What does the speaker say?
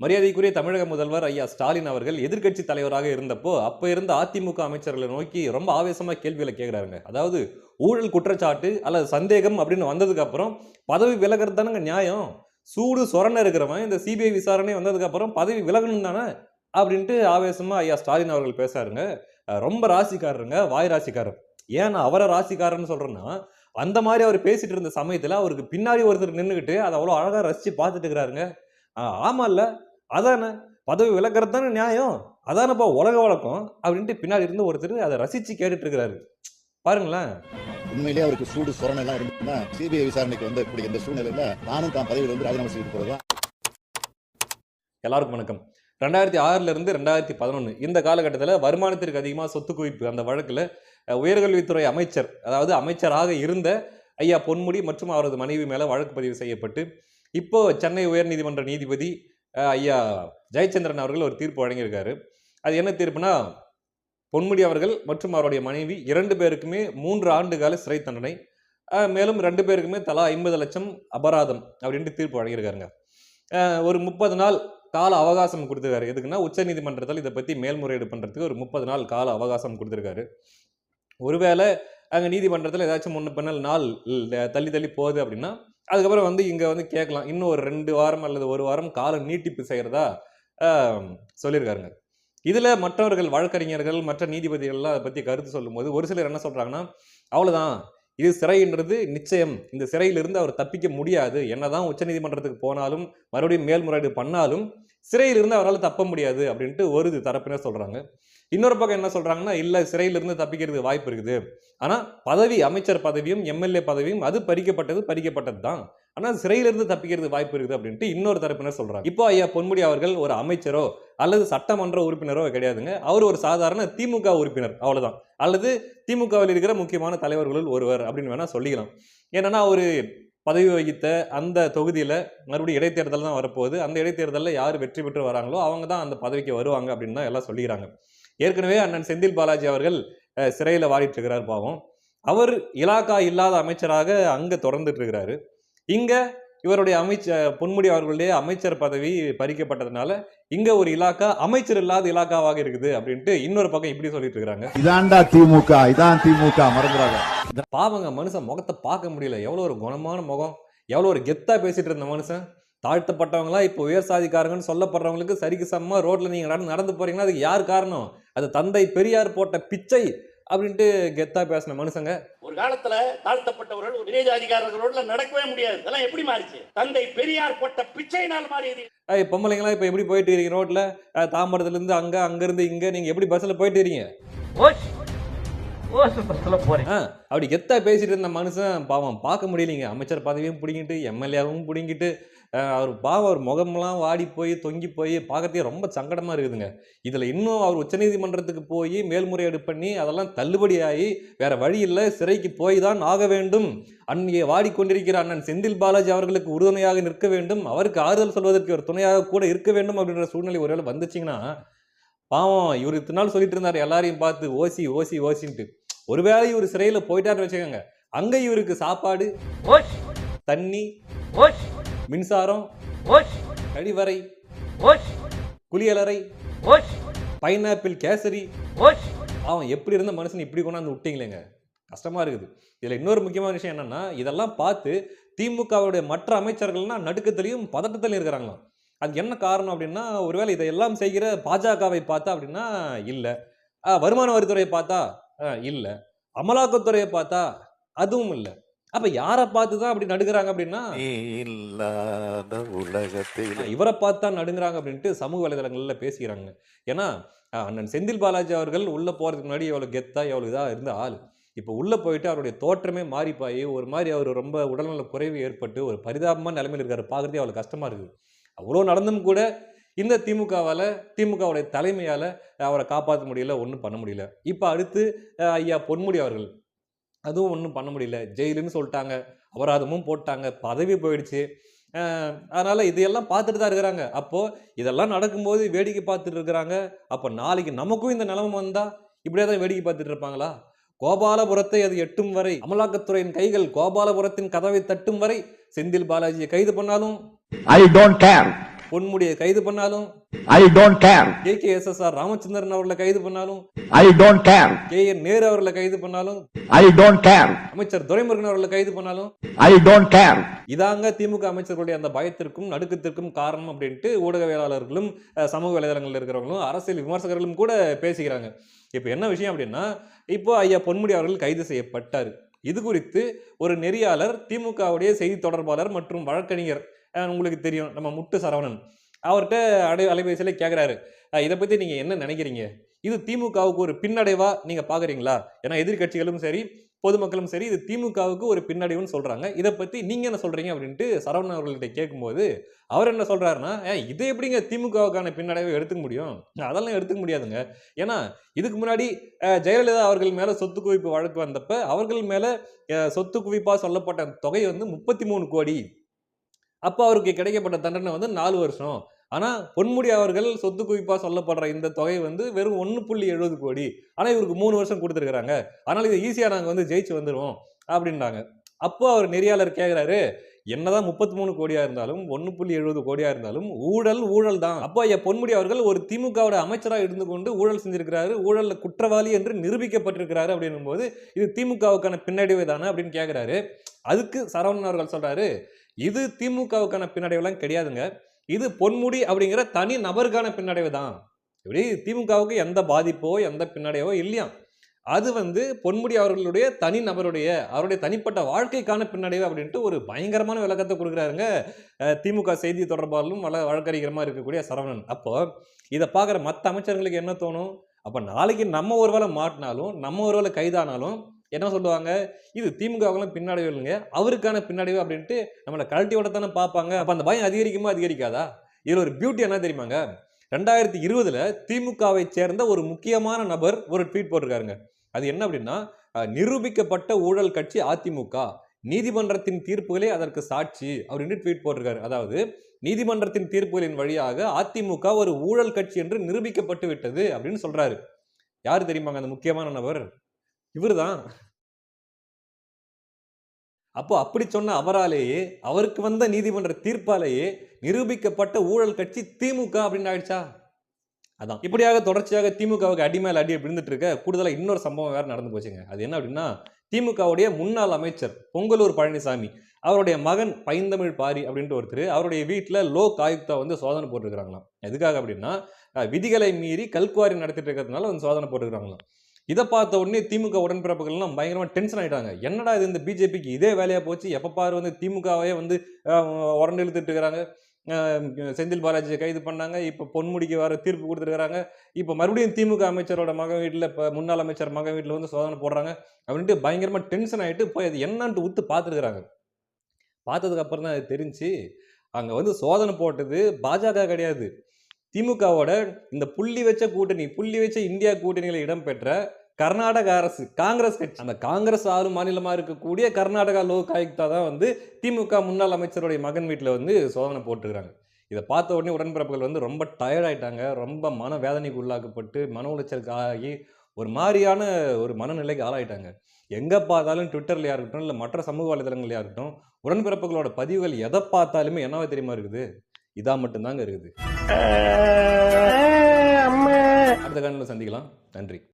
மரியாதைக்குரிய தமிழக முதல்வர் ஐயா ஸ்டாலின் அவர்கள் எதிர்க்கட்சி தலைவராக இருந்தப்போ அப்போ இருந்த அதிமுக அமைச்சர்களை நோக்கி ரொம்ப ஆவேசமாக கேள்விகளை கேட்குறாருங்க அதாவது ஊழல் குற்றச்சாட்டு அல்லது சந்தேகம் அப்படின்னு வந்ததுக்கப்புறம் பதவி விலகிறது தானேங்க நியாயம். சூடு சொரண இருக்கிறவன் இந்த சிபிஐ விசாரணை வந்ததுக்கப்புறம் பதவி விலகணும் தானே அப்படின்ட்டு ஆவேசமாக ஐயா ஸ்டாலின் அவர்கள் பேசாருங்க. ரொம்ப ராசிக்காரருங்க வாய் ராசிக்காரர். ஏன் நான் அவரை ராசிக்காரன்னு சொல்கிறேன்னா அந்த மாதிரி அவர் பேசிட்டு இருந்த சமயத்தில் அவருக்கு பின்னாடி ஒருத்தர் நின்றுக்கிட்டு அதை அவ்வளோ அழகாக ரசித்து பார்த்துட்டு இருக்கிறாருங்க. ஆமாம் இல்லை அதானே? பதவி விலகிறது தானே நியாயம்? அதானப்பா உலக வழக்கம்? அப்படின்ட்டு பின்னாடி இருந்து ஒருத்தர் அதை ரசிச்சு கேட்டுட்டு இருக்கிறாரு பாருங்களேன். உண்மையிலேயே அவருக்கு சூடு சொரணை எல்லாம் இருந்துச்சுன்னா சிபிஐ விசாரணைக்கு வந்து இப்படி இந்த சூழ்நிலையில நானும் தான் பதவியில் வந்து ராஜினாமா செய்து போறதா? எல்லாருக்கும் வணக்கம். ரெண்டாயிரத்தி ஆறுல இருந்து ரெண்டாயிரத்தி பதினொன்று இந்த காலகட்டத்தில் வருமானத்திற்கு அதிகமாக சொத்து குவிப்பு அந்த வழக்கில் உயர்கல்வித்துறை அமைச்சர் அதாவது அமைச்சராக இருந்த ஐயா பொன்முடி மற்றும் அவரது மனைவி மேலே வழக்கு பதிவு செய்யப்பட்டு இப்போ சென்னை உயர்நீதிமன்ற நீதிபதி ஐயா ஜெயச்சந்திரன் அவர்கள் ஒரு தீர்ப்பு வழங்கியிருக்காரு. அது என்ன தீர்ப்புனா பொன்முடி அவர்கள் மற்றும் அவருடைய மனைவி இரண்டு பேருக்குமே மூன்று ஆண்டு கால சிறை தண்டனை மேலும் ரெண்டு பேருக்குமே தலா ஐம்பது லட்சம் அபராதம் அப்படின்ட்டு தீர்ப்பு வழங்கியிருக்காருங்க. ஒரு முப்பது நாள் கால அவகாசம் கொடுத்துருக்காரு. எதுக்குன்னா உச்சநீதிமன்றத்தில் இதை பற்றி மேல்முறையீடு பண்ணுறதுக்கு ஒரு முப்பது நாள் கால அவகாசம் கொடுத்துருக்காரு. ஒருவேளை அங்கே நீதிமன்றத்தில் ஏதாச்சும் முன்ன பின்னல் நாள் தள்ளி தள்ளி போகுது அப்படின்னா அதுக்கப்புறம் வந்து இங்கே வந்து கேட்கலாம். இன்னும் ஒரு ரெண்டு வாரம் அல்லது ஒரு வாரம் காலம் நீட்டிப்பு செய்கிறதா சொல்லியிருக்காருங்க. இதில் மற்றவர்கள் வழக்கறிஞர்கள் மற்ற நீதிபதிகள்லாம் அதை பற்றி கருத்து சொல்லும்போது ஒரு சிலர் என்ன சொல்கிறாங்கன்னா அவ்வளோதான் இது சிறைன்றது நிச்சயம். இந்த சிறையிலிருந்து அவர் தப்பிக்க முடியாது. என்னதான் உச்சநீதிமன்றத்துக்கு போனாலும் மறுபடியும் மேல்முறையீடு பண்ணாலும் சிறையிலிருந்து அவரால் தப்ப முடியாது அப்படின்ட்டு ஒரு தரப்பினர் சொல்றாங்க. இன்னொரு பக்கம் என்ன சொல்றாங்கன்னா இல்லை சிறையிலிருந்து தப்பிக்கிறதுக்கு வாய்ப்பு இருக்குது. ஆனால் பதவி அமைச்சர் பதவியும் எம்எல்ஏ பதவியும் அது பறிக்கப்பட்டது பறிக்கப்பட்டது தான் ஆனால் சிறையிலிருந்து தப்பிக்கிறது வாய்ப்பு இருக்குது அப்படின்ட்டு இன்னொரு தரப்பினர் சொல்கிறாங்க இப்போ ஐயா பொன்முடி அவர்கள் ஒரு அமைச்சரோ அல்லது சட்டமன்ற உறுப்பினரோ கிடையாதுங்க. அவர் ஒரு சாதாரண திமுக உறுப்பினர் அவ்வளோதான் அல்லது திமுகவில் இருக்கிற முக்கியமான தலைவர்களுள் ஒருவர் அப்படின்னு வேணால் சொல்லிக்கலாம். ஏன்னா ஒரு பதவி வகித்த அந்த தொகுதியில் மறுபடியும் இடைத்தேர்தல் தான் வரப்போகுது. அந்த இடைத்தேர்தலில் யார் வெற்றி பெற்று வராங்களோ அவங்க தான் அந்த பதவிக்கு வருவாங்க அப்படின்னு தான் எல்லாம் சொல்லிக்கிறாங்க. ஏற்கனவே அண்ணன் செந்தில் பாலாஜி அவர்கள் சிறையில் வாடிட்டு இருக்கிறார் பாவம். அவர் இலாக்கா இல்லாத அமைச்சராக அங்கே தொடர்ந்துட்டு இருக்கிறாரு. இங்கே இவருடைய அமைச்சர் பொன்முடி அவர்களுடைய அமைச்சர் பதவி பறிக்கப்பட்டதுனால இங்கே ஒரு இலாக்கா அமைச்சர் இல்லாத இலாக்காவாக இருக்குது அப்படின்ட்டு இன்னொரு பக்கம் இப்படி சொல்லிட்டு இருக்கிறாங்க இதான்டா திமுக இதான் திமுக மறந்துடாத. பாவங்க மனுஷன் முகத்தை பார்க்க முடியல. எவ்வளோ ஒரு குணமான முகம் எவ்வளோ ஒரு கெத்தா பேசிட்டு இருந்த மனுஷன். தாழ்த்தப்பட்டவங்களாம் இப்போ உயர் சாதிக்காரங்கன்னு சொல்லப்படுறவங்களுக்கு சரிக்கு சமமா ரோட்ல நீங்க நடந்து நடந்து போறீங்கன்னா அதுக்கு யார் காரணம்? அது தந்தை பெரியார் போட்ட பிச்சை அப்படின்ட்டு கெத்தா பேசின மனுஷங்க. ஒரு காலத்துல தாழ்த்தப்பட்டவர்கள் ஒரு இணைஜாதிகாரர்களோட நடக்கவே முடியாது. இதெல்லாம் எப்படி மாறிச்சு? தந்தை பெரியார் போட்ட பிச்சையினால் மாறியது. ஐய், பொம்பளைங்களாம் இப்போ எப்படி போயிட்டு இருக்கீங்க? ரோட்ல தாம்பரத்துல இருந்து அங்க அங்க இருந்து இங்க நீங்க எப்படி பஸ்ல போயிட்டு இருக்கீங்க? அப்படி கெத்தா பேசிட்டு இருந்த மனுஷன் பாவம் பார்க்க முடியலைங்க. அமைச்சர் பதவியும் பிடிங்கிட்டு எம்எல்ஏவும் பிடிங்கிட்டு அவர் பாவம் அவர் முகம்லாம் வாடி போய் தொங்கி போய் பார்க்கறதே ரொம்ப சங்கடமா இருக்குதுங்க. இதுல இன்னும் அவர் உச்சநீதிமன்றத்துக்கு போய் மேல்முறையீடு பண்ணி அதெல்லாம் தள்ளுபடியாகி வேற வழி இல்லை சிறைக்கு போய் தான் ஆக வேண்டும். அங்கே வாடிக்கொண்டிருக்கிற அண்ணன் செந்தில் பாலாஜி அவர்களுக்கு உறுதுணையாக நிற்க வேண்டும். அவருக்கு ஆறுதல் சொல்வதற்கு ஒரு துணையாக கூட இருக்க வேண்டும் அப்படின்ற சூழ்நிலை ஒருவேளை வந்துச்சுங்கன்னா பாவம் இவர் இத்தனை நாள் சொல்லிட்டு இருந்தார் எல்லாரையும் பார்த்து ஓசி ஓசி ஓசின்ட்டு. ஒருவேளை இவர் சிறையில் போயிட்டாருன்னு வச்சுக்கோங்க அங்க இவருக்கு சாப்பாடு தண்ணி மின்சாரம் கழிவறை குளியலறை பைனாப்பிள் கேசரி. அவன் எப்படி இருந்த மனுஷன் இப்படி கொண்டாந்து விட்டீங்களேங்க. கஷ்டமா இருக்குது. இதுல இன்னொரு முக்கியமான விஷயம் என்னன்னா இதெல்லாம் பார்த்து திமுகவுடைய மற்ற அமைச்சர்கள்னா நடுக்கத்திலையும் பதட்டத்திலையும் இருக்கிறாங்களாம். அது என்ன காரணம் அப்படின்னா ஒருவேளை இதையெல்லாம் செய்கிற பாஜகவை பார்த்தா அப்படின்னா இல்லை. வருமான வரித்துறையை பார்த்தா இல்ல. அமலாக்கத்துறையை பார்த்தா அதுவும் இல்லை. அப்ப யாரை பார்த்து தான் அப்படி நடுக்கிறாங்க அப்படின்னா? இல்லாத உலகத்தில். இவரை பார்த்து தான் நடுங்குறாங்க அப்படின்ட்டு சமூக வலைதளங்கள்ல பேசிக்கிறாங்க. ஏன்னா அண்ணன் செந்தில் பாலாஜி அவர்கள் உள்ள போறதுக்கு முன்னாடி எவ்வளவு கெத்தா எவ்வளவு இதா இருந்த ஆள். இப்போ உள்ள போயிட்டு அவருடைய தோற்றமே மாறி போய் ஒரு மாதிரி அவர் ரொம்ப உடல்நல குறைவு ஏற்பட்டு ஒரு பரிதாபமான நிலைமையில் இருக்காரு. பார்க்கறதே அவ்வளவு கஷ்டமா இருக்குது. அவ்வளோ நடந்தும் கூட இந்த திமுகவால திமுகவுடைய தலைமையால அவரை காப்பாற்ற முடியல ஒன்றும் பண்ண முடியல. இப்போ அடுத்து ஐயா பொன்முடி அவர்கள். அதுவும் ஒன்றும் பண்ண முடியல. ஜெயிலுன்னு சொல்லிட்டாங்க. அபராதமும் போட்டாங்க. பதவி போயிடுச்சு. அதனால் இதையெல்லாம் பார்த்துட்டு தான் இருக்கிறாங்க. அப்போது இதெல்லாம் நடக்கும்போது வேடிக்கை பார்த்துட்டு இருக்கிறாங்க. அப்போ நாளைக்கு நமக்கும் இந்த நிலமை வந்தால் இப்படியே தான் வேடிக்கை பார்த்துட்டு இருப்பாங்களா? கோபாலபுரத்தை அது எட்டும் வரை அமலாக்கத்துறையின் கைகள் கோபாலபுரத்தின் கதவை தட்டும் வரை செந்தில் பாலாஜியை கைது பண்ணாலும் ஐ டோன்ட் கேர் பொன்முடியை கைது பண்ணாலும் I don't care. K K S S R Ramachandran அவர்களை கைது பண்ணாலும் I don't care. K N Nehru அவர்களை கைது பண்ணாலும் I don't care. அமைச்சர் துரைமுருகன் அவர்களை கைது பண்ணாலும் I don't care. இதாங்க திமுக அமைச்சர்களுடைய அந்த பயத்திற்கும் நடுக்கத்திற்கும் காரணம் அப்படின்ட்டு ஊடகவியலாளர்களும் சமூக வலைதளங்கள்ல இருக்கிறவங்களும் அரசியல் விமர்சகர்களும் கூட பேசிக்கிறாங்க இப்போ என்ன விஷயம் அப்படின்னா இப்போ ஐயா பொன்முடி அவர்கள் கைது செய்யப்பட்டார் இது குறித்து ஒரு நெறியாளர் திமுகவுடைய செய்தி தொடர்பாளர் மற்றும் வழக்கறிஞர் உங்களுக்கு தெரியும். நம்ம முட்டு சரவணன். அவர்கிட்ட அடை அலைபேசியில் கேட்குறாரு இதை பற்றி நீங்கள் என்ன நினைக்கிறீங்க? இது திமுகவுக்கு ஒரு பின்னடைவாக நீங்கள் பார்க்குறீங்களா ஏன்னா எதிர்க்கட்சிகளும் சரி பொதுமக்களும் சரி இது திமுகவுக்கு ஒரு பின்னடைவுன்னு சொல்கிறாங்க இதை பற்றி நீங்கள் என்ன சொல்கிறீங்க அப்படின்ட்டு சரவணன் அவர்கள்ட்ட கேட்கும்போது அவர் என்ன சொல்கிறாருன்னா இது இதை எப்படிங்க திமுகவுக்கான பின்னடைவை எடுத்துக்க முடியும்? அதெல்லாம் எடுத்துக்க முடியாதுங்க. ஏன்னா இதுக்கு முன்னாடி ஜெயலலிதா அவர்கள் மேலே சொத்து குவிப்பு வழக்கு வந்தப்போ அவர்கள் மேலே சொத்து குவிப்பாக சொல்லப்பட்ட தொகை வந்து முப்பத்தி மூணு கோடி. அப்போ அவருக்கு கிடைக்கப்பட்ட தண்டனை வந்து நாலு வருஷம். ஆனா பொன்முடி அவர்கள் சொத்து குவிப்பா சொல்லப்படுற இந்த தொகை வந்து வெறும் ஒன்று புள்ளி எழுபது கோடி. ஆனால் இவருக்கு மூணு வருஷம் கொடுத்துருக்காங்க அதனால இதை ஈஸியா நாங்க வந்து ஜெயிச்சு வந்துருவோம் அப்படின்றாங்க. அப்போ அவர் நெறியாளர் கேட்குறாரு என்னதான் முப்பத்தி மூணு கோடியா இருந்தாலும் ஒன்று புள்ளி எழுபது கோடியா இருந்தாலும் ஊழல் ஊழல் தான் அப்போ ஐயா பொன்முடி அவர்கள் ஒரு திமுகவோட அமைச்சராக இருந்து கொண்டு ஊழல் செஞ்சிருக்கிறாரு ஊழல் குற்றவாளி என்று நிரூபிக்கப்பட்டிருக்கிறாரு அப்படின்னும் போது இது திமுகவுக்கான பின்னடைவு தானே அப்படின்னு கேட்குறாரு அதுக்கு சரவணன் அவர்கள் சொல்றாரு இது திமுகவுக்கான பின்னடைவுலாம் கிடையாதுங்க. இது பொன்முடி அப்படிங்கிற தனி நபருக்கான பின்னடைவு தான் இப்படி திமுகவுக்கு எந்த பாதிப்போ எந்த பின்னடைவோ இல்லையா அது வந்து பொன்முடி அவர்களுடைய தனி நபருடைய அவருடைய தனிப்பட்ட வாழ்க்கைக்கான பின்னடைவு அப்படின்ட்டு ஒரு பயங்கரமான விளக்கத்தை கொடுக்குறாருங்க. திமுக செய்தி தொடர்பாலும் வள வழக்கறிஞரமாக இருக்கக்கூடிய சரவணன். அப்போ இதை பார்க்குற மற்ற அமைச்சர்களுக்கு என்ன தோணும்? அப்போ நாளைக்கு நம்ம ஒரு வேளை மாட்டினாலும் நம்ம ஒரு வேளை கைதானாலும் என்ன சொல்லுவாங்க? இது திமுகவுக்கெல்லாம் பின்னடைவு இல்லைங்க. அவருக்கான பின்னடைவு அப்படின்ட்டு நம்மளை கழட்டியோட தானே பார்ப்பாங்க. அப்போ அந்த பயம் அதிகரிக்குமா? அதிகரிக்காதா? இதில் ஒரு பியூட்டி என்ன தெரியுமாங்க? ரெண்டாயிரத்தி இருபதில் திமுகவை சேர்ந்த ஒரு முக்கியமான நபர் ஒரு ட்வீட் போட்டிருக்காருங்க. அது என்ன அப்படின்னா நிரூபிக்கப்பட்ட ஊழல் கட்சி அதிமுக. நீதிமன்றத்தின் தீர்ப்புகளே அதற்கு சாட்சி அப்படின்னு ட்வீட் போட்டிருக்காரு. அதாவது நீதிமன்றத்தின் தீர்ப்புகளின் வழியாக அதிமுக ஒரு ஊழல் கட்சி என்று நிரூபிக்கப்பட்டு விட்டது அப்படின்னு சொல்றாரு. யார் தெரியுமாங்க அந்த முக்கியமான நபர்? இவர் தான் அப்போ அப்படி சொன்ன அவராலேயே அவருக்கு வந்த நீதிமன்ற தீர்ப்பாலேயே நிரூபிக்கப்பட்ட ஊழல் கட்சி திமுக அப்படின்னு ஆயிடுச்சா? அதான். இப்படியாக தொடர்ச்சியாக திமுகவுக்கு அடிமேல் அடி விழுந்துட்டு இருக்க கூடுதலாக இன்னொரு சம்பவம் வேற நடந்து போச்சுங்க. அது என்ன அப்படின்னா திமுகவுடைய முன்னாள் அமைச்சர் பொங்கலூர் பழனிசாமி அவருடைய மகன் பைந்தமிழ் பாரி அப்படின்ட்டு ஒருத்தர் அவருடைய வீட்டில் லோக் ஆயுக்தா வந்து சோதனை போட்டிருக்கிறாங்களாம். எதுக்காக அப்படின்னா விதிகளை மீறி கல்குவாரி நடத்திட்டு இருக்கிறதுனால வந்து சோதனை போட்டிருக்கிறாங்களாம். இதை பார்த்த உடனே திமுக உடன்பிறப்புகள்லாம் பயங்கரமாக டென்ஷன் ஆகிட்டாங்க என்னடா இது இந்த பிஜேபிக்கு இதே வேலையாக போச்சு? எப்போ பாரு வந்து திமுகவே வந்து உரண்டு இழுத்துட்டு இருக்கிறாங்க செந்தில் பாலாஜியை கைது பண்ணாங்க. இப்போ பொன்முடிக்கு வர தீர்ப்பு கொடுத்துருக்காங்க இப்போ மறுபடியும் திமுக அமைச்சரோட மகன் வீட்டில் இப்போ முன்னாள் அமைச்சர் மகன் வீட்டில் வந்து சோதனை போடுறாங்க அப்படின்ட்டு பயங்கரமாக டென்ஷன் ஆகிட்டு போய் அது என்னன்ட்டு உத்து பார்த்துருக்குறாங்க. பார்த்ததுக்கப்புறம் தான் அது தெரிஞ்சு அங்கே வந்து சோதனை போட்டது பாஜக கிடையாது. திமுகவோட இந்த புள்ளி வச்ச கூட்டணி புள்ளி வச்ச இந்தியா கூட்டணியில் இடம்பெற்ற கர்நாடக அரசு காங்கிரஸ் கட்சி அந்த காங்கிரஸ் ஆளும் மாநிலமாக இருக்கக்கூடிய கர்நாடகா லோக் ஆயுக்தா தான் வந்து திமுக முன்னாள் அமைச்சருடைய மகன் வீட்டில் வந்து சோதனை போட்டுருக்காங்க இதை பார்த்த உடனே உடன்பிறப்புகள் வந்து ரொம்ப டயர்டாயிட்டாங்க ரொம்ப மன வேதனைக்கு உள்ளாக்கப்பட்டு மன உளைச்சலுக்கு ஆகி ஒரு மாதிரியான ஒரு மனநிலைக்கு ஆளாயிட்டாங்க எங்கே பார்த்தாலும் ட்விட்டர்லையாக இருக்கட்டும் இல்லை மற்ற சமூக வலைதளங்களையாக இருக்கட்டும் உடன்பிறப்புகளோட பதிவுகள் எதை பார்த்தாலுமே என்னவா தெரியுமா இருக்குது இதா மட்டும்தாங்க இருக்குது அடுத்த கண்ணில் சந்திக்கலாம் நன்றி